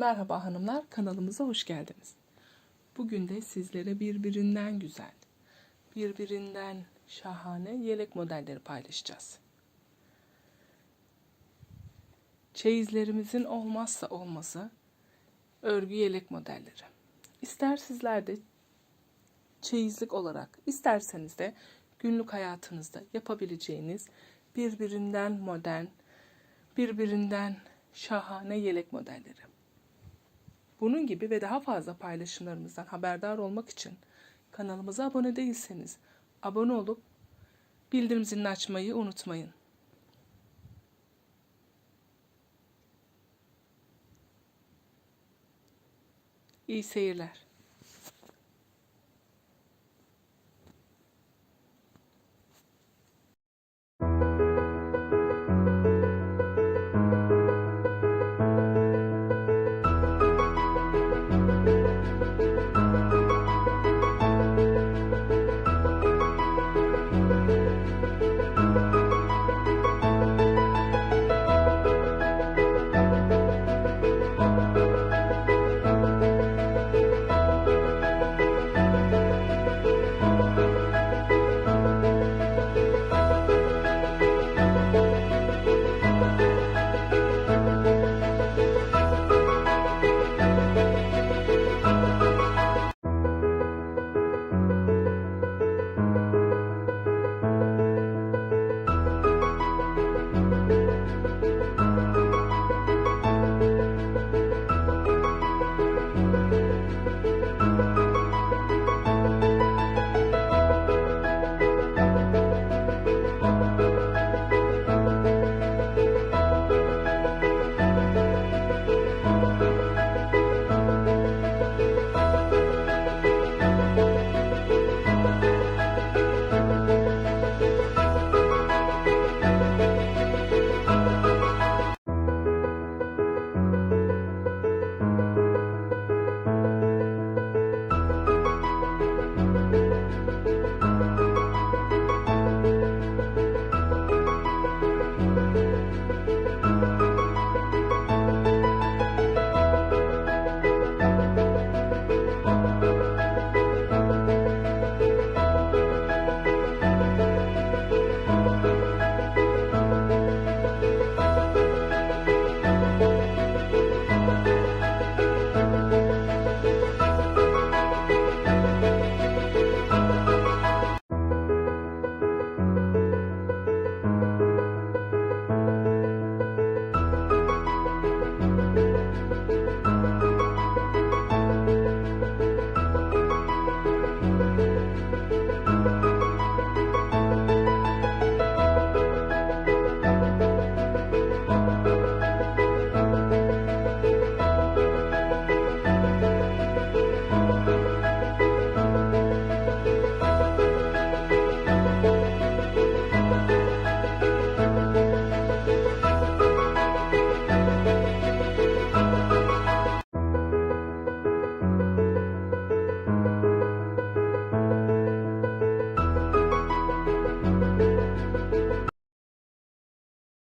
Merhaba hanımlar, kanalımıza hoş geldiniz. Bugün de sizlere birbirinden güzel, birbirinden şahane yelek modelleri paylaşacağız. Çeyizlerimizin olmazsa olmazı örgü yelek modelleri. İster sizler de çeyizlik olarak, isterseniz de günlük hayatınızda yapabileceğiniz birbirinden modern, birbirinden şahane yelek modelleri. Bunun gibi ve daha fazla paylaşımlarımızdan haberdar olmak için kanalımıza abone değilseniz abone olup bildirim zilini açmayı unutmayın. İyi seyirler.